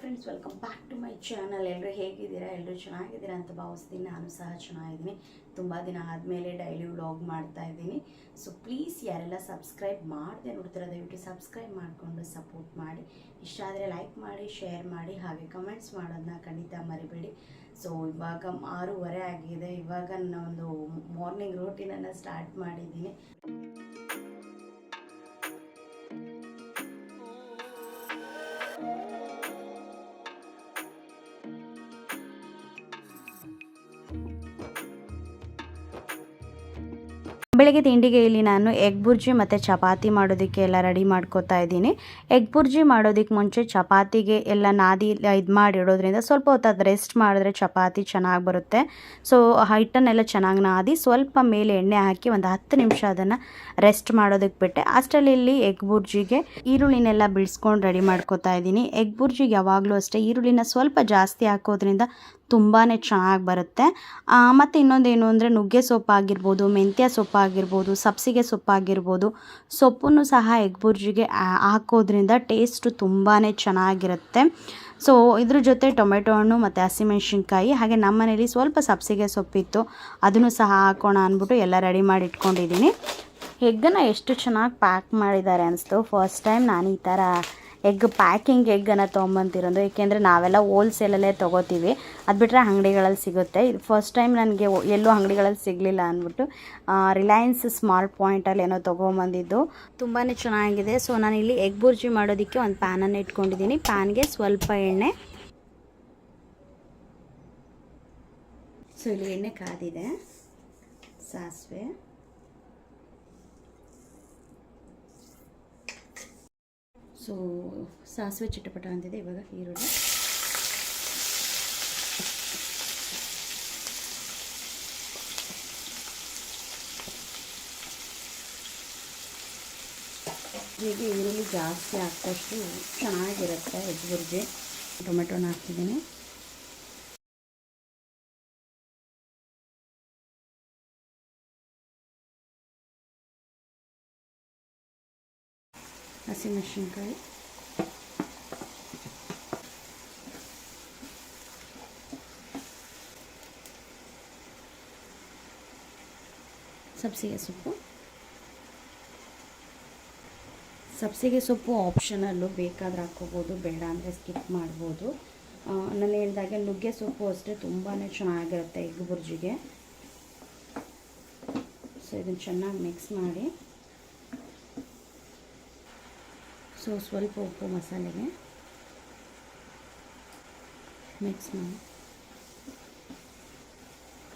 Friends welcome back to my channel ಎಲ್ಲರೂ ಹೇಗಿದ್ದೀರಾ? ಎಲ್ಲರೂ ಚೆನ್ನಾಗಿದ್ದೀರಾ ಅಂತ ಭಾವಿಸ್ತೀನಿ. ನಾನು ಸಹ ಚೆನ್ನಾಗಿದ್ದೀನಿ. ತುಂಬ ದಿನ ಆದಮೇಲೆ ಡೈಲಿ ವ್ಲಾಗ್ ಮಾಡ್ತಾ ಇದ್ದೀನಿ. ಸೊ ಪ್ಲೀಸ್ ಯಾರೆಲ್ಲ ಸಬ್ಸ್ಕ್ರೈಬ್ ಮಾಡದೆ ನೋಡ್ತೀರ, ದಯವಿಟ್ಟು ಸಬ್ಸ್ಕ್ರೈಬ್ ಮಾಡಿಕೊಂಡು ಸಪೋರ್ಟ್ ಮಾಡಿ. ಇಷ್ಟ ಆದರೆ ಲೈಕ್ ಮಾಡಿ ಶೇರ್ ಮಾಡಿ, ಹಾಗೆ ಕಮೆಂಟ್ಸ್ ಮಾಡೋದನ್ನ ಖಂಡಿತ ಮರಿಬೇಡಿ. ಸೊ ಇವಾಗ ಆರೂವರೆ ಆಗಿದೆ. ಇವಾಗ ನನ್ನ ಒಂದು ಮಾರ್ನಿಂಗ್ ರೂಟೀನನ್ನು ಸ್ಟಾರ್ಟ್ ಮಾಡಿದ್ದೀನಿ. ಬೆಳಗ್ಗೆ ತಿಂಡಿಗೆ ಇಲ್ಲಿ ನಾನು ಎಗ್ ಬುರ್ಜಿ ಮತ್ತು ಚಪಾತಿ ಮಾಡೋದಕ್ಕೆ ಎಲ್ಲ ರೆಡಿ ಮಾಡ್ಕೋತಾ ಇದ್ದೀನಿ. ಎಗ್ ಬುರ್ಜಿ ಮಾಡೋದಕ್ಕೆ ಮುಂಚೆ ಚಪಾತಿಗೆ ಎಲ್ಲ ನಾದಿ ಇದು ಮಾಡಿಡೋದ್ರಿಂದ ಸ್ವಲ್ಪ ಹೊತ್ತು ಅದು ರೆಸ್ಟ್ ಮಾಡಿದ್ರೆ ಚಪಾತಿ ಚೆನ್ನಾಗಿ ಬರುತ್ತೆ. ಸೊ ಹಿಟ್ಟನ್ನೆಲ್ಲ ಚೆನ್ನಾಗಿ ನಾದಿ ಸ್ವಲ್ಪ ಮೇಲೆ ಎಣ್ಣೆ ಹಾಕಿ ಒಂದು ಹತ್ತು ನಿಮಿಷ ಅದನ್ನು ರೆಸ್ಟ್ ಮಾಡೋದಕ್ಕೆ ಬಿಟ್ಟೆ. ಅಷ್ಟರಲ್ಲಿ ಇಲ್ಲಿ ಎಗ್ ಬುರ್ಜಿಗೆ ಈರುಳ್ಳಿನೆಲ್ಲ ಬಿಡಿಸ್ಕೊಂಡು ರೆಡಿ ಮಾಡ್ಕೋತಾ ಇದ್ದೀನಿ. ಎಗ್ ಬುರ್ಜಿಗೆ ಯಾವಾಗಲೂ ಅಷ್ಟೇ ಈರುಳ್ಳಿನ ಸ್ವಲ್ಪ ಜಾಸ್ತಿ ಹಾಕೋದ್ರಿಂದ ತುಂಬಾ ಚೆನ್ನಾಗಿ ಬರುತ್ತೆ. ಮತ್ತು ಇನ್ನೊಂದೇನು ಅಂದರೆ ನುಗ್ಗೆ ಸೊಪ್ಪಾಗಿರ್ಬೋದು, ಮೆಂತ್ಯ ಸೊಪ್ಪು ಆಗಿರ್ಬೋದು ಸಬ್ಸಿಗೆ ಸೊಪ್ಪಾಗಿರ್ಬೋದು, ಸೊಪ್ಪನ್ನು ಸಹ ಎಗ್ ಬುರ್ಜಿಗೆ ಹಾಕೋದ್ರಿಂದ ಟೇಸ್ಟು ತುಂಬಾ ಚೆನ್ನಾಗಿರುತ್ತೆ. ಸೊ, ಇದ್ರ ಜೊತೆ ಟೊಮೆಟೊ ಹಣ್ಣು ಮತ್ತು ಹಸಿಮೆಣ್ಸಿನ್ಕಾಯಿ ಹಾಗೆ ನಮ್ಮ ಮನೇಲಿ ಸ್ವಲ್ಪ ಸಬ್ಸಿಗೆ ಸೊಪ್ಪಿತ್ತು, ಅದನ್ನು ಸಹ ಹಾಕೋಣ ಅಂದ್ಬಿಟ್ಟು ಎಲ್ಲ ರೆಡಿ ಮಾಡಿ ಇಟ್ಕೊಂಡಿದ್ದೀನಿ ಎಗ್ಗನ್ನು ಎಷ್ಟು ಚೆನ್ನಾಗಿ ಪ್ಯಾಕ್ ಮಾಡಿದ್ದಾರೆ ಅನಿಸ್ತು. ಫಸ್ಟ್ ಟೈಮ್ ನಾನು ಈ ಥರ ಎಗ್ ಪ್ಯಾಕಿಂಗ್ ಎಗ್ಗನ್ನು ತೊಗೊಂಬಂತಿರೋದು. ಏಕೆಂದರೆ ನಾವೆಲ್ಲ ಹೋಲ್ಸೇಲಲ್ಲೇ ತೊಗೋತೀವಿ. ಅದು ಬಿಟ್ಟರೆ ಅಂಗಡಿಗಳಲ್ಲಿ ಸಿಗುತ್ತೆ. ಇದು ಫಸ್ಟ್ ಟೈಮ್ ನನಗೆ ಎಲ್ಲೂ ಅಂಗಡಿಗಳಲ್ಲಿ ಸಿಗಲಿಲ್ಲ ಅಂದ್ಬಿಟ್ಟು ರಿಲಯನ್ಸ್ ಸ್ಮಾಲ್ ಪಾಯಿಂಟಲ್ಲಿ ಏನೋ ತೊಗೊಂಬಂದಿದ್ದು. ತುಂಬಾ ಚೆನ್ನಾಗಿದೆ. ಸೊ ನಾನು ಇಲ್ಲಿ ಎಗ್ ಬುರ್ಜಿ ಮಾಡೋದಕ್ಕೆ ಒಂದು ಪ್ಯಾನನ್ನು ಇಟ್ಕೊಂಡಿದ್ದೀನಿ. ಪ್ಯಾನ್ಗೆ ಸ್ವಲ್ಪ ಎಣ್ಣೆ. ಸೊ ಇಲ್ಲಿ ಎಣ್ಣೆ ಕಾದಿದೆ. ಸಾಸಿವೆ. ಸೊ ಸಾಸಿವೆ ಚಿಟಪಟ ಅಂತಿದೆ ಇವಾಗ ಈರುಳ್ಳಿ. ಹೀಗೆ ಈರುಳ್ಳಿ ಜಾಸ್ತಿ ಹಾಕ್ದಷ್ಟು ಚೆನ್ನಾಗಿರುತ್ತೆ ಬುರ್ಜಿ ಟೊಮೆಟೊನ ಹಾಕ್ತಿದ್ದೀನಿ ಹಸಿಮೆಣಸಿನ್ಕಾಯಿ ಸಬ್ಸಿಗೆ ಸೊಪ್ಪು. ಸಬ್ಸಿಗೆ ಸೊಪ್ಪು ಆಪ್ಷನಲ್ಲು ಬೇಕಾದ್ರೆ ಹಾಕ್ಕೋಬೋದು ಬೇಡ ಅಂದರೆ ಸ್ಕಿಪ್ ಮಾಡ್ಬೋದು. ನಾನು ಹೇಳಿದಾಗೆ ನುಗ್ಗೆ ಸೊಪ್ಪು ಅಷ್ಟೇ ತುಂಬಾ ಚೆನ್ನಾಗಿರುತ್ತೆ ಎಗ್ ಬುರ್ಜಿಗೆ ಸೊ ಇದನ್ನು ಚೆನ್ನಾಗಿ ಮಿಕ್ಸ್ ಮಾಡಿ. ಸೊ ಸ್ವಲ್ಪ ಉಪ್ಪು ಮಸಾಲೆಗೆ ಮಿಕ್ಸ್ ಮಾಡಿ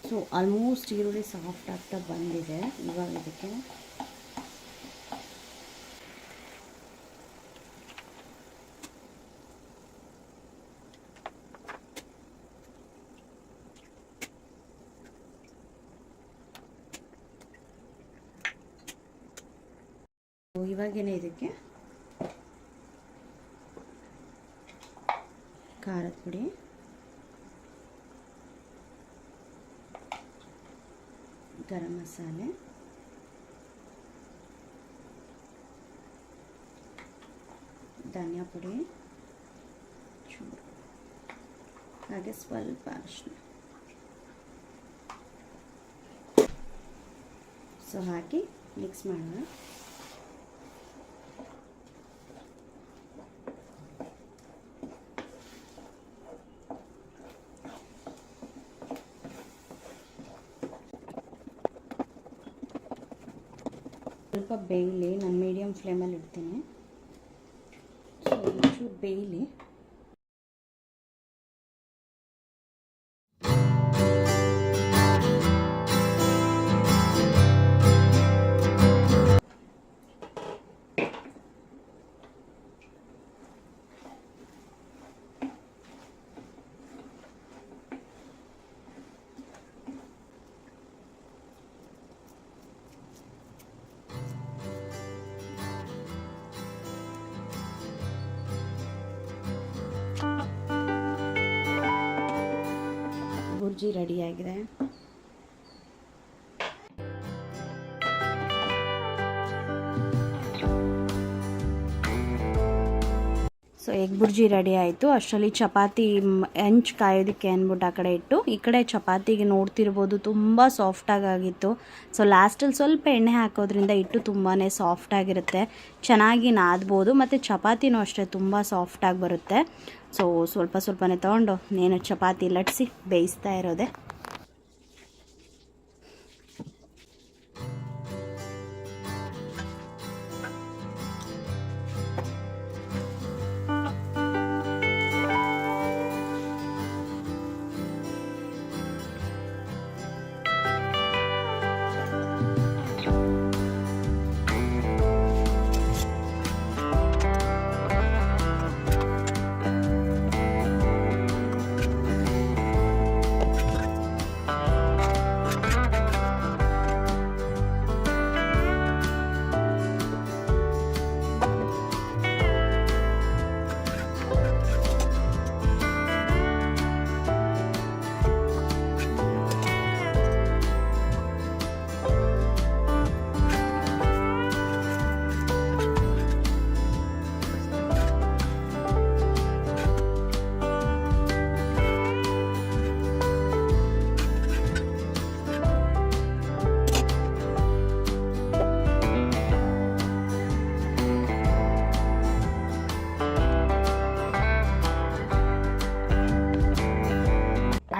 ಸೊ ಆಲ್ಮೋಸ್ಟ್ ಈರುಳ್ಳಿ ಸಾಫ್ಟ್ ಆಗ್ತಾ ಬಂದಿದೆ ಇವಾಗ ಇದಕ್ಕೆ ಇವಾಗೇನೆ ಇದಕ್ಕೆ ಖಾರದ ಪುಡಿ. ಗರಂ ಮಸಾಲೆ. ಧನಿಯಾ ಪುಡಿ. ಚೂರು ಹಾಗೆ ಸ್ವಲ್ಪ ಅರಿಶಿನ ಸೊ ಹಾಕಿ ಮಿಕ್ಸ್ ಮಾಡೋಣ. ಸ್ವಲ್ಪ ಬೇಯಲಿ ನಾನು ಮೀಡಿಯಮ್ ಫ್ಲೇಮಲ್ಲಿ ಇಡ್ತೀನಿ. ಸೊ ಒಂಚೂರು ಬೇಯಲಿ. ಬುರ್ಜಿ ರೆಡಿಯಾಗಿದೆ. ಸೊ ಎಗ್ ಬುರ್ಜಿ ರೆಡಿ ಆಯಿತು. ಅಷ್ಟರಲ್ಲಿ ಚಪಾತಿ ಹೆಂಚು ಕಾಯೋದಕ್ಕೆ ಅಂದ್ಬಿಟ್ಟು ಆ ಕಡೆ ಇಟ್ಟು, ಈ ಕಡೆ ಚಪಾತಿಗೆ ನೋಡ್ತಿರ್ಬೋದು, ತುಂಬ ಸಾಫ್ಟಾಗಿ ಆಗಿತ್ತು ಸೊ ಲಾಸ್ಟಲ್ಲಿ ಸ್ವಲ್ಪ ಎಣ್ಣೆ ಹಾಕೋದ್ರಿಂದ ಇಟ್ಟು ತುಂಬಾ ಸಾಫ್ಟಾಗಿರುತ್ತೆ ಚೆನ್ನಾಗಿ ನಾದ್ಬೋದು, ಮತ್ತು ಚಪಾತಿನೂ ಅಷ್ಟೇ ತುಂಬ ಸಾಫ್ಟಾಗಿ ಬರುತ್ತೆ. ಸೊ ಸ್ವಲ್ಪ ಸ್ವಲ್ಪನೇ ತೊಗೊಂಡು ನೇನು ಚಪಾತಿ ಲಟ್ಸಿ ಬೇಯಿಸ್ತಾ ಇರೋದೆ.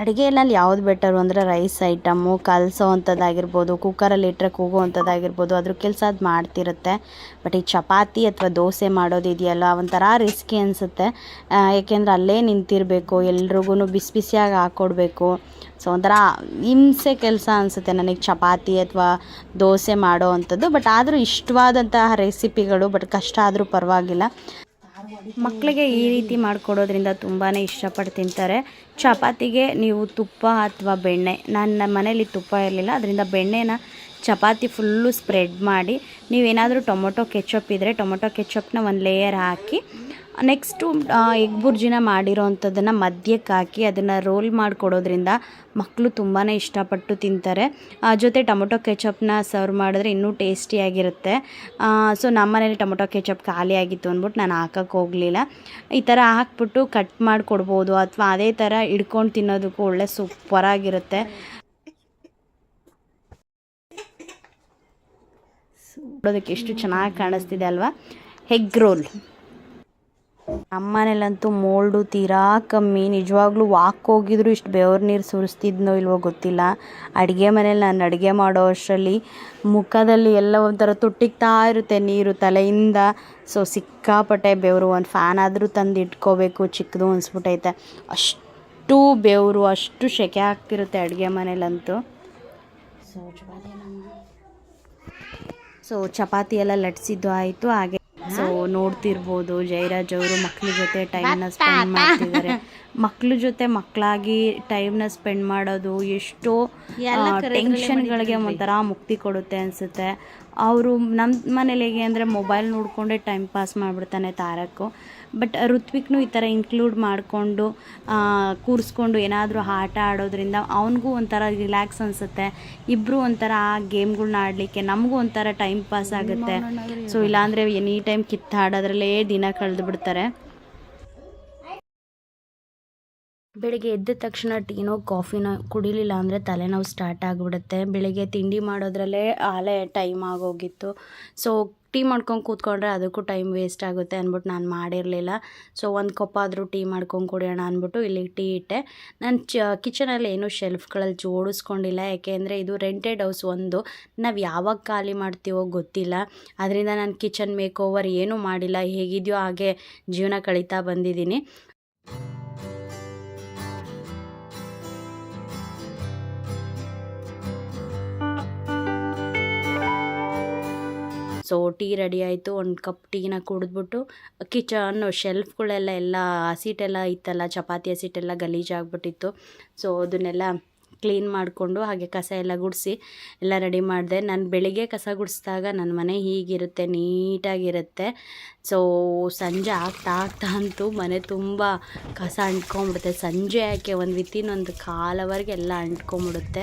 ಅಡುಗೆಯಲ್ಲಿ ಯಾವ್ದು ಬೆಟರು ಅಂದರೆ ರೈಸ್ ಐಟಮ್ಮು ಕಲಸೋ ಅಂಥದ್ದಾಗಿರ್ಬೋದು ಕುಕ್ಕರಲ್ಲಿ ಇಟ್ಟರೆ ಕೂಗೋ ಅಂಥದ್ದಾಗಿರ್ಬೋದು ಅದ್ರ ಕೆಲಸ ಅದು ಮಾಡ್ತಿರುತ್ತೆ. ಬಟ್ ಈ ಚಪಾತಿ ಅಥವಾ ದೋಸೆ ಮಾಡೋದು ಇದೆಯಲ್ಲ, ಒಂಥರ ರಿಸ್ಕಿ ಅನಿಸುತ್ತೆ. ಏಕೆಂದರೆ ಅಲ್ಲೇ ನಿಂತಿರಬೇಕು ಎಲ್ರಿಗೂ ಬಿಸಿ ಬಿಸಿಯಾಗಿ ಹಾಕ್ಕೊಡ್ಬೇಕು ಸೊ ಒಂಥರ ಹಿಂಸೆ ಕೆಲಸ ಅನಿಸುತ್ತೆ ನನಗೆ ಚಪಾತಿ ಅಥವಾ ದೋಸೆ ಮಾಡೋ ಅಂಥದ್ದು. ಬಟ್ ಆದರೂ ಇಷ್ಟವಾದಂತಹ ರೆಸಿಪಿಗಳು ಬಟ್ ಕಷ್ಟ ಆದರೂ ಪರವಾಗಿಲ್ಲ. ಮಕ್ಕಳಿಗೆ ಈ ರೀತಿ ಮಾಡಿಕೊಡೋದ್ರಿಂದ ತುಂಬಾ ಇಷ್ಟಪಟ್ಟು ತಿಂತಾರೆ. ಚಪಾತಿಗೆ ನೀವು ತುಪ್ಪ ಅಥವಾ ಬೆಣ್ಣೆ ನನ್ನ ಮನೇಲಿ ತುಪ್ಪ ಇರಲಿಲ್ಲ, ಅದರಿಂದ ಬೆಣ್ಣೆನ ಚಪಾತಿ ಫುಲ್ಲು ಸ್ಪ್ರೆಡ್ ಮಾಡಿ, ನೀವೇನಾದರೂ ಟೊಮೊಟೊ ಕೆಚಪ್ ಇದ್ದರೆ ಟೊಮೊಟೊ ಕೆಚಪ್ನ ಒಂದು ಲೇಯರ್ ಹಾಕಿ ನೆಕ್ಸ್ಟು ಎಗ್ ಬುರ್ಜಿನ ಮಾಡಿರೋ ಅಂಥದ್ದನ್ನು ಮಧ್ಯಕ್ಕೆ ಹಾಕಿ ಅದನ್ನು ರೋಲ್ ಮಾಡಿಕೊಡೋದ್ರಿಂದ ಮಕ್ಕಳು ತುಂಬಾ ಇಷ್ಟಪಟ್ಟು ತಿಂತಾರೆ. ಜೊತೆ ಟೊಮೊಟೊ ಕೆಚಪ್ನ ಸರ್ವ್ ಮಾಡಿದ್ರೆ ಇನ್ನೂ ಟೇಸ್ಟಿಯಾಗಿರುತ್ತೆ. ಸೊ ನಮ್ಮ ಮನೇಲಿ ಟೊಮೊಟೊ ಕೆಚಪ್ ಖಾಲಿ ಆಗಿತ್ತು ಅಂದ್ಬಿಟ್ಟು ನಾನು ಹಾಕಕ್ಕೆ ಹೋಗಲಿಲ್ಲ. ಈ ಥರ ಹಾಕ್ಬಿಟ್ಟು ಕಟ್ ಮಾಡಿ ಕೊಡ್ಬೋದು ಅಥವಾ ಅದೇ ಥರ ಹಿಡ್ಕೊಂಡು ತಿನ್ನೋದಕ್ಕೂ ಒಳ್ಳೆ ಸೂಪರಾಗಿರುತ್ತೆ. ನೋಡೋದಕ್ಕೆ ಎಷ್ಟು ಚೆನ್ನಾಗಿ ಕಾಣಿಸ್ತಿದೆ ಅಲ್ವಾ? ಹೆಗ್ ರೋಲ್ ನಮ್ಮನೇಲಂತೂ ಮೋಲ್ಡು ತೀರಾ ಕಮ್ಮಿ. ನಿಜವಾಗ್ಲೂ ವಾಕ್ ಹೋಗಿದ್ರು ಇಷ್ಟು ಬೆವ್ರು ನೀರು ಸುರಿಸ್ತಿದ್ನೋ ಇಲ್ವೋ ಗೊತ್ತಿಲ್ಲ. ಅಡುಗೆ ಮನೇಲಿ ನಾನು ಅಡುಗೆ ಮಾಡೋ ಅಷ್ಟರಲ್ಲಿ ಮುಖದಲ್ಲಿ ಎಲ್ಲ ಒಂಥರ ತುಟ್ಟಿಗ್ತಾ ಇರುತ್ತೆ ನೀರು ತಲೆಯಿಂದ. ಸೊ ಸಿಕ್ಕಾಪಟ್ಟೆ ಬೆವರು. ಒಂದು ಫ್ಯಾನ್ ಆದರೂ ತಂದು ಇಟ್ಕೋಬೇಕು. ಚಿಕ್ಕದು ಅನಿಸ್ಬಿಟ್ಟೈತೆ ಅಷ್ಟು ಬೆವರು ಅಷ್ಟು ಸೆಕೆ ಆಗ್ತಿರುತ್ತೆ ಅಡುಗೆ ಮನೇಲಂತೂ. ಸೊ ಸೊ ಚಪಾತಿ ಎಲ್ಲ ಲಟ್ಸಿದ್ದು ಆಯಿತು. ಹಾಗೆ ಸೊ ನೋಡ್ತಿರ್ಬೋದು ಜೈರಾಜ್ ಅವರು ಮಕ್ಳ ಜೊತೆ ಟೈಮ್ನ ಸ್ಪೆಂಡ್ ಮಾಡ್ತಿದ್ದಾರೆ ಮಕ್ಳ ಜೊತೆ ಮಕ್ಕಳಾಗಿ ಟೈಮ್ನ ಸ್ಪೆಂಡ್ ಮಾಡೋದು ಎಷ್ಟೋ ಟೆನ್ಷನ್ಗಳಿಗೆ ಒಂಥರ ಮುಕ್ತಿ ಕೊಡುತ್ತೆ ಅನಿಸುತ್ತೆ. ಅವರು ನಮ್ಮ ಮನೇಲಿ ಹೇಗೆ ಅಂದರೆ ಮೊಬೈಲ್ ನೋಡಿಕೊಂಡೇ ಟೈಮ್ ಪಾಸ್ ಮಾಡಿಬಿಡ್ತಾನೆ ತಾರಕ್ಕು. ಬಟ್ ಋತ್ವಿಕ್ನು ಈ ಥರ ಇನ್ಕ್ಲೂಡ್ ಮಾಡಿಕೊಂಡು ಕೂರಿಸ್ಕೊಂಡು ಏನಾದರೂ ಆಟ ಆಡೋದ್ರಿಂದ ಅವನಿಗೂ ಒಂಥರ ರಿಲ್ಯಾಕ್ಸ್ ಅನಿಸುತ್ತೆ. ಇಬ್ಬರು ಒಂಥರ ಆ ಗೇಮ್ಗಳ್ನ ಆಡಲಿಕ್ಕೆ ನಮಗೂ ಒಂಥರ ಟೈಮ್ ಪಾಸ್ ಆಗುತ್ತೆ. ಸೊ ಇಲ್ಲಾಂದರೆ ಎನಿ ಟೈಮ್ ಕಿತ್ತಾಡೋದ್ರಲ್ಲೇ ದಿನ ಕಳೆದು ಬಿಡ್ತಾರೆ ಬೆಳಿಗ್ಗೆ ಎದ್ದ ತಕ್ಷಣ ಟೀನೋ ಕಾಫಿನೋ ಕುಡಿಲಿಲ್ಲ ಅಂದರೆ ತಲೆನೋವು ಸ್ಟಾರ್ಟ್ ಆಗಿಬಿಡುತ್ತೆ. ಬೆಳಿಗ್ಗೆ ತಿಂಡಿ ಮಾಡೋದ್ರಲ್ಲೇ ಆಲೆ ಟೈಮ್ ಆಗೋಗಿತ್ತು. ಸೊ ಟೀ ಮಾಡ್ಕೊಂಡು ಕೂತ್ಕೊಂಡ್ರೆ ಅದಕ್ಕೂ ಟೈಮ್ ವೇಸ್ಟ್ ಆಗುತ್ತೆ ಅಂದ್ಬಿಟ್ಟು ನಾನು ಮಾಡಿರಲಿಲ್ಲ. ಸೊ ಒಂದು ಕಪ್ ಆದರೂ ಟೀ ಮಾಡ್ಕೊಂಡು ಕುಡಿಯೋಣ ಅಂದ್ಬಿಟ್ಟು ಇಲ್ಲಿ ಟೀ ಇಟ್ಟೆ. ನಾನು ಚ, ಕಿಚನಲ್ಲಿ ಏನೂ ಶೆಲ್ಫ್ಗಳಲ್ಲಿ ಜೋಡಿಸ್ಕೊಂಡಿಲ್ಲ. ಯಾಕೆಂದರೆ ಇದು ರೆಂಟೆಡ್ ಹೌಸ್ ಒಂದು. ನಾವು ಯಾವಾಗ ಖಾಲಿ ಮಾಡ್ತೀವೋ ಗೊತ್ತಿಲ್ಲ. ಅದರಿಂದ ನಾನು ಕಿಚನ್ ಮೇಕ್ ಓವರ್ ಏನೂ ಮಾಡಿಲ್ಲ. ಹೇಗಿದೆಯೋ ಹಾಗೆ ಜೀವನ ಕಳೀತಾ ಬಂದಿದ್ದೀನಿ. ಸೊ ಟೀ ರೆಡಿ ಆಯಿತು, ಒಂದು ಕಪ್ ಟೀನ ಕುಡಿದ್ಬಿಟ್ಟು, ಕಿಚನ್, ಶೆಲ್ಫ್ಗಳೆಲ್ಲ ಎಲ್ಲ ಹಸಿಟ್ಟೆಲ್ಲ ಇತ್ತಲ್ಲ, ಚಪಾತಿ ಹಸಿಟ್ಟೆಲ್ಲ ಗಲೀಜಾಗ್ಬಿಟ್ಟಿತ್ತು. ಸೊ ಅದನ್ನೆಲ್ಲ ಕ್ಲೀನ್ ಮಾಡಿಕೊಂಡು ಹಾಗೆ ಕಸ ಎಲ್ಲ ಗುಡಿಸಿ ಎಲ್ಲ ರೆಡಿ ಮಾಡಿದೆ. ನಾನು ಬೆಳಿಗ್ಗೆ ಕಸ ಗುಡಿಸಿದಾಗ ನನ್ನ ಮನೆ ಹೀಗಿರುತ್ತೆ, ನೀಟಾಗಿರುತ್ತೆ. ಸೊ ಸಂಜೆ ಆಗ್ತಾ ಆಗ್ತಾ ಅಂತೂ ಮನೆ ತುಂಬ ಕಸ ಅಂಟ್ಕೊಂಬಿಡುತ್ತೆ ಸಂಜೆ ಯಾಕೆ ಒಂದು ವಿತಿನ್ ಒಂದು ಕಾಲವರೆಗೆ ಎಲ್ಲ ಅಂಟ್ಕೊಂಬಿಡುತ್ತೆ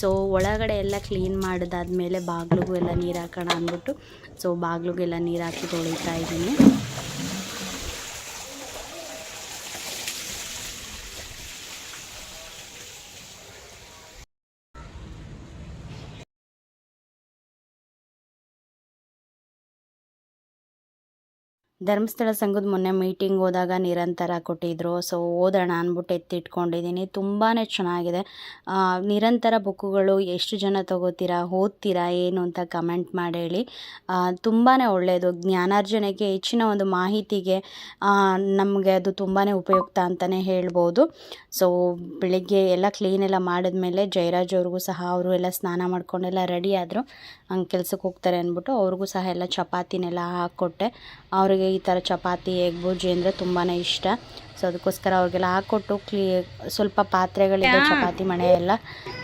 ಸೊ ಒಳಗಡೆ ಎಲ್ಲ ಕ್ಲೀನ್ ಮಾಡಿದಾದ್ಮೇಲೆ ಬಾಗಿಲಿಗೂ ಎಲ್ಲ ನೀರು ಹಾಕೋಣ ಅಂದ್ಬಿಟ್ಟು ಸೊ ಬಾಗಿಲಿಗೆಲ್ಲ ನೀರು ಹಾಕಿ ತೊಳಿತಾ ಇದ್ದೀನಿ. ಧರ್ಮಸ್ಥಳ ಸಂಘದ ಮೊನ್ನೆ ಮೀಟಿಂಗ್ ಹೋದಾಗ ನಿರಂತರ ಕೊಟ್ಟಿದ್ದರು ಸೊ ಓದೋಣ ಅಂದ್ಬಿಟ್ಟು ಎತ್ತಿಟ್ಕೊಂಡಿದ್ದೀನಿ ತುಂಬಾ ಚೆನ್ನಾಗಿದೆ. ನಿರಂತರ ಬುಕ್ಕುಗಳು ಎಷ್ಟು ಜನ ತಗೋತೀರಾ, ಓದ್ತೀರಾ, ಏನು ಅಂತ ಕಮೆಂಟ್ ಮಾಡಿ ಹೇಳಿ ತುಂಬಾ ಒಳ್ಳೆಯದು ಜ್ಞಾನಾರ್ಜನೆಗೆ ಹೆಚ್ಚಿನ ಒಂದು ಮಾಹಿತಿಗೆ ನಮಗೆ ಅದು ತುಂಬಾ ಉಪಯುಕ್ತ ಅಂತಲೇ ಹೇಳ್ಬೋದು. ಸೊ ಬೆಳಿಗ್ಗೆ ಎಲ್ಲ ಕ್ಲೀನ್ ಎಲ್ಲ ಮಾಡಿದ್ಮೇಲೆ ಜಯರಾಜ್ ಅವ್ರಿಗೂ ಸಹ ಅವರು ಎಲ್ಲ ಸ್ನಾನ ಮಾಡ್ಕೊಂಡೆಲ್ಲ ರೆಡಿ ಆದರು. ಹಂಗೆ ಕೆಲಸಕ್ಕೆ ಹೋಗ್ತಾರೆ ಅಂದ್ಬಿಟ್ಟು ಅವ್ರಿಗೂ ಸಹ ಎಲ್ಲ ಚಪಾತಿನೆಲ್ಲ ಹಾಕ್ಕೊಟ್ಟೆ. ಅವರಿಗೆ ಈ ಥರ ಚಪಾತಿ ಎಗ್ ಬುರ್ಜಿ ಅಂದರೆ ತುಂಬಾ ಇಷ್ಟ. ಸೊ ಅದಕ್ಕೋಸ್ಕರ ಅವ್ರಿಗೆಲ್ಲ ಹಾಕ್ಕೊಟ್ಟು ಕ್ಲೀ ಸ್ವಲ್ಪ ಪಾತ್ರೆಗಳಿದೆ ಚಪಾತಿ ಮಣೆ ಎಲ್ಲ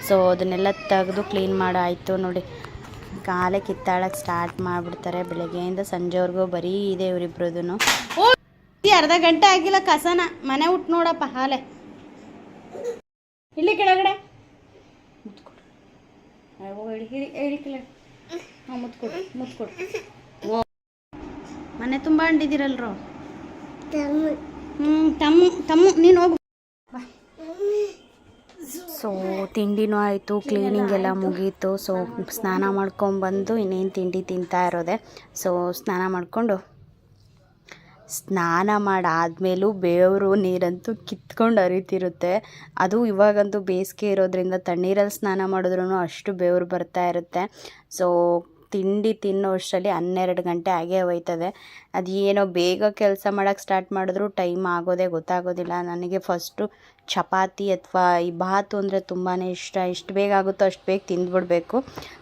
ಸೊ ಅದನ್ನೆಲ್ಲ ತೆಗೆದು ಕ್ಲೀನ್ ಮಾಡಾಯಿತು ನೋಡಿ. ಕಾಲೇ ಕಿತ್ತಾಳಕ್ಕೆ ಸ್ಟಾರ್ಟ್ ಮಾಡಿಬಿಡ್ತಾರೆ ಬೆಳಗ್ಗೆಯಿಂದ ಸಂಜೆವರೆಗೂ ಬರೀ ಇದೆ ಇವರಿಬ್ರದ್ದು ಅರ್ಧ ಗಂಟೆ ಆಗಿಲ್ಲ ಕಸನ. ಮನೆ ಉಟ್ಟು ನೋಡಪ್ಪ ಹಾಲೆ. ಇಲ್ಲಿ ಕೆಳಗಡೆ. ಮುತ್ಕೊಡು. ಹೇಳಿ ಕೆಳಗಡೆ. ಹಾಂ ಮುತ್ಕೊಡು ಮುತ್ಕೊಡು. ಮನೆ ತುಂಬ ಅಂಡಿದ್ದೀರಲ್ರೋ ತಮ್ಮ. ತಮ್ಮ ತಮ್ಮು ನೀನು ಹೋಗು. ಸೊ ತಿಂಡಿನೂ ಆಯಿತು ಕ್ಲೀನಿಂಗ್ ಎಲ್ಲ ಮುಗೀತು. ಸೊ ಸ್ನಾನ ಮಾಡ್ಕೊಂಬಂದು ಇನ್ನೇನು ತಿಂಡಿ ತಿಂತಾ ಇರೋದೆ. ಸೊ ಸ್ನಾನ ಮಾಡಿಕೊಂಡು ಸ್ನಾನ ಮಾಡಾದ್ಮೇಲೂ ಬೇವರು ನೀರಂತೂ ಕಿತ್ಕೊಂಡು ಹರಿತಿರುತ್ತೆ. ಅದು ಇವಾಗಂತೂ ಬೇಸಿಗೆ ಇರೋದ್ರಿಂದ ತಣ್ಣೀರಲ್ಲಿ ಸ್ನಾನ ಮಾಡಿದ್ರೂ ಅಷ್ಟು ಬೇವರು ಬರ್ತಾ ಇರುತ್ತೆ. ಸೊ ತಿಂಡಿ ತಿನ್ನೋ ಅಷ್ಟರಲ್ಲಿ ಹನ್ನೆರಡು ಗಂಟೆ ಆಗೇ ಹೋಯ್ತದೆ. ಅದು ಬೇಗ ಕೆಲಸ ಮಾಡೋಕ್ಕೆ ಸ್ಟಾರ್ಟ್ ಮಾಡಿದ್ರು ಟೈಮ್ ಆಗೋದೇ ಗೊತ್ತಾಗೋದಿಲ್ಲ. ನನಗೆ ಫಸ್ಟು ಚಪಾತಿ ಅಥವಾ ಈ ಭಾತು ಅಂದರೆ ತುಂಬಾ ಇಷ್ಟ. ಎಷ್ಟು ಬೇಗ ಆಗುತ್ತೋ ಅಷ್ಟು ಬೇಗ ತಿಂದ್ಬಿಡ್ಬೇಕು.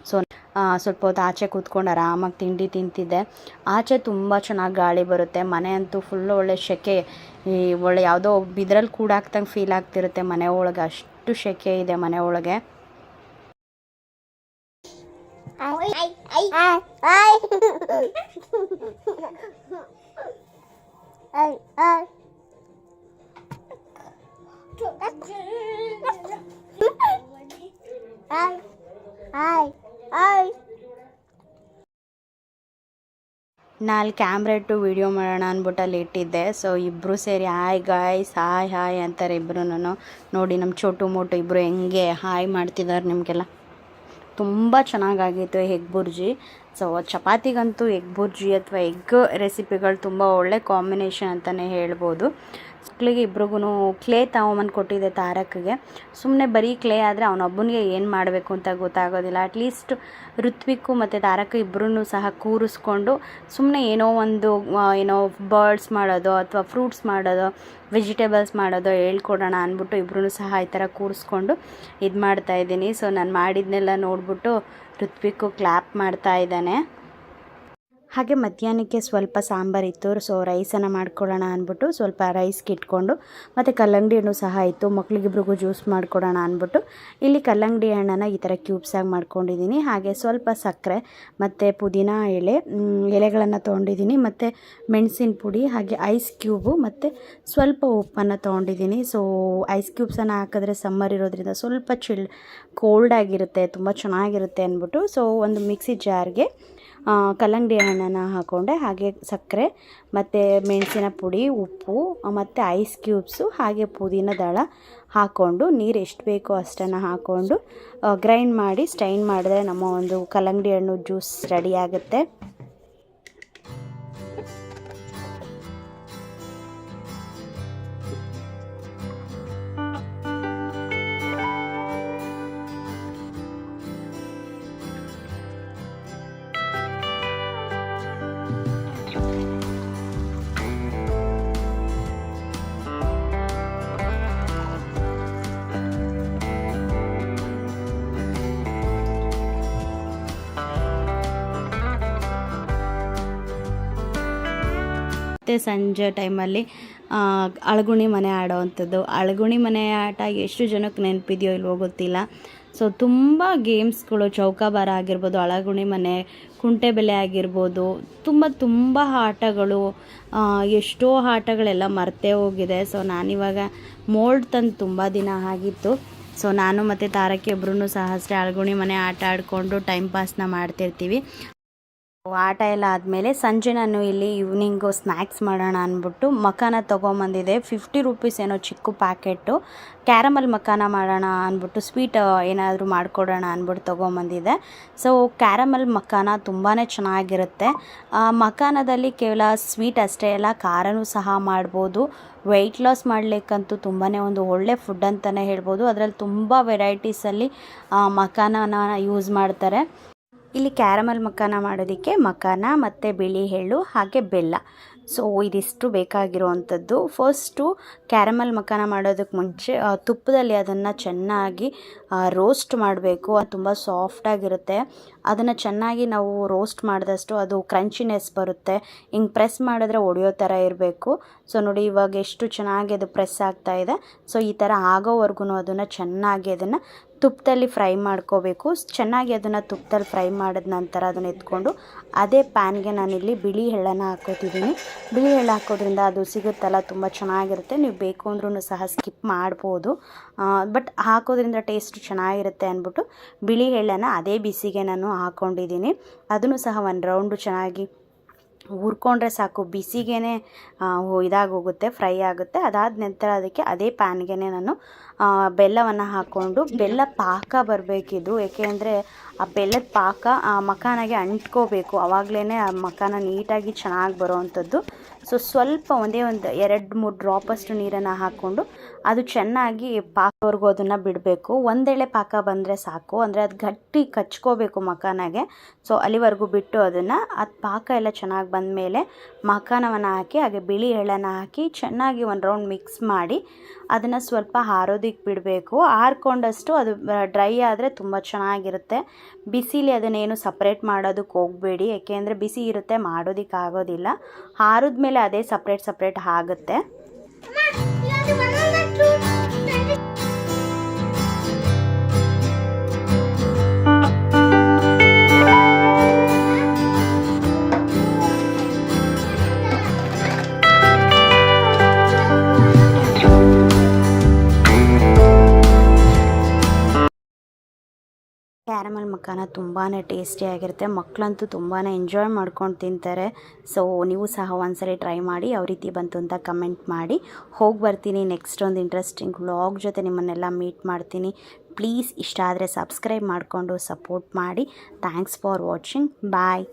ಸೊ ಸ್ವಲ್ಪ ಹೊತ್ತು ಆಚೆ ಕೂತ್ಕೊಂಡು ಆರಾಮಾಗಿ ತಿಂಡಿ ತಿಂತಿದ್ದೆ. ಆಚೆ ತುಂಬ ಚೆನ್ನಾಗಿ ಗಾಳಿ ಬರುತ್ತೆ. ಮನೆ ಅಂತೂ ಫುಲ್ಲು ಒಳ್ಳೆ ಸೆಕೆ ಈ ಒಳ್ಳೆ ಯಾವುದೋ ಬಿದ್ರಲ್ಲಿ ಕೂಡಾಕ್ದಂಗೆ ಫೀಲ್ ಆಗ್ತಿರುತ್ತೆ ಮನೆ ಒಳಗೆ. ಅಷ್ಟು ಸೆಕೆ ಇದೆ ಮನೆ ಒಳಗೆ. ನಾಲ್ಕು ಕ್ಯಾಮ್ರಾ ಇಟ್ಟು ವೀಡಿಯೋ ಮಾಡೋಣ ಅಂದ್ಬಿಟ್ಟು ಅಲ್ಲಿ ಇಟ್ಟಿದ್ದೆ. ಸೊ ಇಬ್ಬರು ಸೇರಿ ಹಾಯ್ ಗಾಯ್ಸ್ ಹಾಯ್ ಹಾಯ್ ಅಂತಾರೆ ಇಬ್ಬರು ನೋಡಿ ನಮ್ಮ ಚೋಟು ಮೋಟು ಇಬ್ಬರು ಹೆಂಗೆ ಹಾಯ್ ಮಾಡ್ತಿದ್ದಾರೆ ನಿಮಗೆಲ್ಲ. ತುಂಬ ಚೆನ್ನಾಗಾಗಿತ್ತು ಎಗ್ ಬುರ್ಜಿ. ಸೊ ಚಪಾತಿಗಂತೂ ಎಗ್ ಬುರ್ಜಿ ಅಥವಾ ಎಗ್ ರೆಸಿಪಿಗಳು ತುಂಬ ಒಳ್ಳೆ ಕಾಂಬಿನೇಷನ್ ಅಂತಲೇ ಹೇಳ್ಬೋದು. ಮಕ್ಕಳಿಗೆ ಇಬ್ರಿಗೂ ಕ್ಲೇ ತಗೊಂಬಂದು ಕೊಟ್ಟಿದೆ ತಾರಕ್ಗೆ. ಸುಮ್ಮನೆ ಬರೀ ಕ್ಲೇ ಆದರೆ ಅವನೊಬ್ಬನಿಗೆ ಏನು ಮಾಡಬೇಕು ಅಂತ ಗೊತ್ತಾಗೋದಿಲ್ಲ. ಅಟ್ಲೀಸ್ಟ್ ಋತ್ವಿಕ್ಕು ಮತ್ತು ತಾರಕ್ ಇಬ್ಬರೂ ಸಹ ಕೂರಿಸ್ಕೊಂಡು ಸುಮ್ಮನೆ ಏನೋ ಒಂದು ಏನೋ ಬರ್ಡ್ಸ್ ಮಾಡೋದು ಅಥವಾ ಫ್ರೂಟ್ಸ್ ಮಾಡೋದು ವೆಜಿಟೇಬಲ್ಸ್ ಮಾಡೋದು ಹೇಳ್ಕೊಡೋಣ ಅಂದ್ಬಿಟ್ಟು ಇಬ್ಬರೂ ಸಹ ಈ ಥರ ಕೂರಿಸ್ಕೊಂಡು ಇದು ಮಾಡ್ತಾ ಇದ್ದೀನಿ. ಸೊ ನಾನು ಮಾಡಿದ್ನೆಲ್ಲ ನೋಡ್ಬಿಟ್ಟು ಋತ್ವಿಕ್ಕು ಕ್ಲ್ಯಾಪ್ ಮಾಡ್ತಾ ಇದ್ದಾನೆ. ಹಾಗೆ ಮಧ್ಯಾಹ್ನಕ್ಕೆ ಸ್ವಲ್ಪ ಸಾಂಬಾರಿತ್ತು ಸೊ ರೈಸನ್ನು ಮಾಡ್ಕೊಳ್ಳೋಣ ಅಂದ್ಬಿಟ್ಟು ಸ್ವಲ್ಪ ರೈಸ್ಗೆ ಇಟ್ಕೊಂಡು, ಮತ್ತು ಕಲ್ಲಂಗಡಿ ಹಣ್ಣು ಸಹ ಇತ್ತು. ಮಕ್ಳಿಗಿಬ್ರಿಗೂ ಜ್ಯೂಸ್ ಮಾಡ್ಕೊಡೋಣ ಅಂದ್ಬಿಟ್ಟು, ಇಲ್ಲಿ ಕಲ್ಲಂಗಡಿ ಹಣ್ಣನ್ನು ಈ ಥರ ಕ್ಯೂಬ್ಸಾಗಿ ಮಾಡ್ಕೊಂಡಿದ್ದೀನಿ. ಹಾಗೆ ಸ್ವಲ್ಪ ಸಕ್ಕರೆ, ಮತ್ತು ಪುದೀನ ಎಲೆ ಎಲೆಗಳನ್ನು ತೊಗೊಂಡಿದ್ದೀನಿ. ಮತ್ತು ಮೆಣಸಿನ ಪುಡಿ, ಹಾಗೆ ಐಸ್ ಕ್ಯೂಬು ಮತ್ತು ಸ್ವಲ್ಪ ಉಪ್ಪನ್ನು ತೊಗೊಂಡಿದ್ದೀನಿ. ಸೊ ಐಸ್ ಕ್ಯೂಬ್ಸನ್ನು ಹಾಕಿದ್ರೆ ಸಮ್ಮರ್ ಇರೋದ್ರಿಂದ ಸ್ವಲ್ಪ ಚಿಲ್ ಕೋಲ್ಡ್ ಆಗಿರುತ್ತೆ, ತುಂಬ ಚೆನ್ನಾಗಿರುತ್ತೆ ಅಂದ್ಬಿಟ್ಟು. ಸೊ ಒಂದು ಮಿಕ್ಸಿ ಜಾರ್ಗೆ ಕಲ್ಲಂಗಡಿ ಹಣ್ಣನ್ನು ಹಾಕ್ಕೊಂಡೆ ಹಾಗೆ ಸಕ್ಕರೆ, ಮತ್ತು ಮೆಣಸಿನ ಪುಡಿ, ಉಪ್ಪು ಮತ್ತು ಐಸ್ ಕ್ಯೂಬ್ಸು ಹಾಗೆ ಪುದೀನ ದಳ ಹಾಕ್ಕೊಂಡು ನೀರು ಎಷ್ಟು ಬೇಕೋ ಅಷ್ಟನ್ನು ಹಾಕ್ಕೊಂಡು ಗ್ರೈಂಡ್ ಮಾಡಿ ಸ್ಟೈನ್ ಮಾಡಿದ್ರೆ ನಮ್ಮ ಒಂದು ಕಲ್ಲಂಗಡಿ ಹಣ್ಣು ಜ್ಯೂಸ್ ರೆಡಿ ಆಗುತ್ತೆ. ಮತ್ತು ಸಂಜೆ ಟೈಮಲ್ಲಿ ಅಳಗುಣಿ ಮನೆ ಆಡೋವಂಥದ್ದು. ಅಳಗುಣಿ ಮನೆ ಆಟ ಎಷ್ಟು ಜನಕ್ಕೆ ನೆನಪಿದೆಯೋ ಇಲ್ವೋ ಗೊತ್ತಿಲ್ಲ. ಸೊ ತುಂಬ ಗೇಮ್ಸ್ಗಳು ಚೌಕಾಬಾರ ಆಗಿರ್ಬೋದು, ಅಳಗುಣಿ ಮನೆ ಕುಂಟೆಬೆಲೆ ಆಗಿರ್ಬೋದು, ತುಂಬ ತುಂಬ ಆಟಗಳು ಎಷ್ಟೋ ಆಟಗಳೆಲ್ಲ ಮರ್ತೇ ಹೋಗಿದೆ. ಸೊ ನಾನಿವಾಗ ಮೋಲ್ಡ್ ತಂದು ತುಂಬ ದಿನ ಆಗಿತ್ತು. ಸೊ ನಾನು ಮತ್ತು ತಾರಕ್ಕೆ ಇಬ್ಬರೂ ಸಹ ಅಳಗುಣಿ ಮನೆ ಆಟ ಆಡಿಕೊಂಡು ಟೈಮ್ ಪಾಸ್ನ ಮಾಡ್ತಿರ್ತೀವಿ. ಆಟ ಎಲ್ಲ ಆದಮೇಲೆ ಸಂಜೆ ನಾನು ಇಲ್ಲಿ ಈವ್ನಿಂಗು ಸ್ನ್ಯಾಕ್ಸ್ ಮಾಡೋಣ ಅಂದ್ಬಿಟ್ಟು ಮಖಾನ ತೊಗೊಂಬಂದಿದೆ. ಫಿಫ್ಟಿ ರುಪೀಸ್ ಏನೋ ಚಿಕ್ಕ ಪ್ಯಾಕೆಟು ಕ್ಯಾರಮಲ್ ಮಖಾನ ಮಾಡೋಣ ಅಂದ್ಬಿಟ್ಟು ಸ್ವೀಟ್ ಏನಾದರೂ ಮಾಡಿಕೊಡೋಣ ಅಂದ್ಬಿಟ್ಟು ತೊಗೊಂಬಂದಿದೆ. ಸೊ, ಕ್ಯಾರಮಲ್ ಮಖಾನ ತುಂಬಾ ಚೆನ್ನಾಗಿರುತ್ತೆ. ಮಖಾನದಲ್ಲಿ ಕೇವಲ ಸ್ವೀಟ್ ಅಷ್ಟೇ ಅಲ್ಲ, ಖಾರನೂ ಸಹ ಮಾಡ್ಬೋದು. ವೆಯ್ಟ್ ಲಾಸ್ ಮಾಡಲಿಕ್ಕಂತೂ ತುಂಬಾ ಒಂದು ಒಳ್ಳೆ ಫುಡ್ ಅಂತಲೇ ಹೇಳ್ಬೋದು. ಅದರಲ್ಲಿ ತುಂಬ ವೆರೈಟೀಸಲ್ಲಿ ಮಖಾನನ ಯೂಸ್ ಮಾಡ್ತಾರೆ. ಇಲ್ಲಿ ಕ್ಯಾರಮಲ್ ಮಕಾನ ಮಾಡೋದಕ್ಕೆ ಮಕಾನ ಮತ್ತು ಬಿಳಿ ಎಳ್ಳು ಹಾಗೆ ಬೆಲ್ಲ. ಸೊ ಇದಿಷ್ಟು ಬೇಕಾಗಿರುವಂಥದ್ದು. ಫಸ್ಟು ಕ್ಯಾರಮಲ್ ಮಕಾನ ಮಾಡೋದಕ್ಕೆ ಮುಂಚೆ ತುಪ್ಪದಲ್ಲಿ ಅದನ್ನು ಚೆನ್ನಾಗಿ ರೋಸ್ಟ್ ಮಾಡಬೇಕು. ಅದು ತುಂಬ ಸಾಫ್ಟಾಗಿರುತ್ತೆ ಅದನ್ನು ಚೆನ್ನಾಗಿ ನಾವು ರೋಸ್ಟ್ ಮಾಡಿದಷ್ಟು ಅದು ಕ್ರಂಚಿನೆಸ್ ಬರುತ್ತೆ. ಹಿಂಗೆ ಪ್ರೆಸ್ ಮಾಡಿದ್ರೆ ಒಡೆಯೋ ಥರ ಇರಬೇಕು. ಸೊ ನೋಡಿ ಇವಾಗ ಎಷ್ಟು ಚೆನ್ನಾಗಿ ಅದು ಪ್ರೆಸ್ ಆಗ್ತಾ ಇದೆ. ಸೊ ಈ ಥರ ಆಗೋವರೆಗೂ ಅದನ್ನು ಚೆನ್ನಾಗಿ ಅದನ್ನು ತುಪ್ಪದಲ್ಲಿ ಫ್ರೈ ಮಾಡ್ಕೋಬೇಕು. ಚೆನ್ನಾಗಿ ಅದನ್ನು ತುಪ್ಪದಲ್ಲಿ ಫ್ರೈ ಮಾಡಿದ ನಂತರ ಅದನ್ನು ಎತ್ಕೊಂಡು ಅದೇ ಪ್ಯಾನ್ಗೆ ನಾನಿಲ್ಲಿ ಬಿಳಿ ಎಳ್ಳನ್ನು ಹಾಕೋತಿದ್ದೀನಿ ಬಿಳಿ ಎಳ್ಳು ಹಾಕೋದ್ರಿಂದ ಅದು ಸಿಗುತ್ತಲ್ಲ, ತುಂಬ ಚೆನ್ನಾಗಿರುತ್ತೆ. ನೀವು ಬೇಕು ಅಂದ್ರೂ ಸಹ ಸ್ಕಿಪ್ ಮಾಡ್ಬೋದು. ಬಟ್ ಹಾಕೋದ್ರಿಂದ ಟೇಸ್ಟ್ ಚೆನ್ನಾಗಿರುತ್ತೆ ಅಂದ್ಬಿಟ್ಟು ಬಿಳಿ ಎಳ್ಳನ್ನು ಅದೇ ಬಿಸಿಗೆ ನಾನು ಹಾಕ್ಕೊಂಡಿದ್ದೀನಿ ಅದನ್ನು ಸಹ ಒಂದು ರೌಂಡು ಚೆನ್ನಾಗಿ ಹುರ್ಕೊಂಡ್ರೆ ಸಾಕು ಬಿಸಿಗೇ ಇದಾಗೋಗುತ್ತೆ, ಫ್ರೈ ಆಗುತ್ತೆ. ಅದಾದ ನಂತರ ಅದಕ್ಕೆ ಅದೇ ಪ್ಯಾನ್ಗೆ ನಾನು ಬೆಲ್ಲವನ್ನು ಹಾಕ್ಕೊಂಡು, ಬೆಲ್ಲ ಪಾಕ ಬರಬೇಕಿದು. ಏಕೆಂದರೆ ಆ ಬೆಲ್ಲದ ಪಾಕ ಆ ಮಖಾನಾಗೆ ಅಂಟ್ಕೋಬೇಕು. ಆವಾಗಲೇ ಆ ಮಖಾನ ನೀಟಾಗಿ ಚೆನ್ನಾಗಿ ಬರೋವಂಥದ್ದು ಸೊ ಸ್ವಲ್ಪ ಒಂದೇ ಒಂದು ಎರಡು ಮೂರು ಡ್ರಾಪಷ್ಟು ನೀರನ್ನು ಹಾಕ್ಕೊಂಡು ಅದು ಚೆನ್ನಾಗಿ ಪಾಕವರೆಗೂ ಅದನ್ನು ಬಿಡಬೇಕು. ಒಂದೇಳೆ ಪಾಕ ಬಂದರೆ ಸಾಕು. ಅಂದರೆ ಅದು ಗಟ್ಟಿ ಕಚ್ಕೋಬೇಕು ಮಖಾನಾಗೆ. ಸೊ ಅಲ್ಲಿವರೆಗೂ ಬಿಟ್ಟು ಅದನ್ನು ಅದು ಪಾಕ ಎಲ್ಲ ಚೆನ್ನಾಗಿ ಬಂದಮೇಲೆ ಮಖಾನವನ್ನು ಹಾಕಿ ಹಾಗೆ ಬಿಳಿ ಎಳ್ಳನ್ನು ಹಾಕಿ ಚೆನ್ನಾಗಿ ಒಂದು ರೌಂಡ್ ಮಿಕ್ಸ್ ಮಾಡಿ ಅದನ್ನು ಸ್ವಲ್ಪ ಹಾರೋದಕ್ಕೆ ಬಿಡಬೇಕು. ಹಾರ್ಕೊಂಡಷ್ಟು ಅದು ಡ್ರೈ ಆದರೆ ತುಂಬ ಚೆನ್ನಾಗಿರುತ್ತೆ. ಬಿಸಿಲಿ ಅದನ್ನೇನು ಸಪ್ರೇಟ್ ಮಾಡೋದಕ್ಕೆ ಹೋಗಬೇಡಿ. ಏಕೆಂದರೆ ಬಿಸಿ ಇರುತ್ತೆ ಮಾಡೋದಕ್ಕೆ ಆಗೋದಿಲ್ಲ. ಆರಿದ್ಮೇಲೆ ಅದೇ ಸಪ್ರೇಟ್ ಸಪ್ರೇಟ್ ಆಗುತ್ತೆ. ತುಂಬಾ ಟೇಸ್ಟಿಯಾಗಿರುತ್ತೆ ಮಕ್ಕಳಂತೂ ತುಂಬಾ ಎಂಜಾಯ್ ಮಾಡ್ಕೊಂಡು ತಿಂತಾರೆ. ಸೊ ನೀವು ಸಹ ಒಂದ್ಸರಿ ಟ್ರೈ ಮಾಡಿ, ಯಾವ ರೀತಿ ಬಂತು ಅಂತ ಕಮೆಂಟ್ ಮಾಡಿ. ಹೋಗಿ ಬರ್ತೀನಿ ನೆಕ್ಸ್ಟ್ ಒಂದು ಇಂಟ್ರೆಸ್ಟಿಂಗ್ ವ್ಲಾಗ್ ಜೊತೆ ನಿಮ್ಮನ್ನೆಲ್ಲ ಮೀಟ್ ಮಾಡ್ತೀನಿ. ಪ್ಲೀಸ್ ಇಷ್ಟ ಆದರೆ ಸಬ್ಸ್ಕ್ರೈಬ್ ಮಾಡಿಕೊಂಡು ಸಪೋರ್ಟ್ ಮಾಡಿ. Thanks for watching bye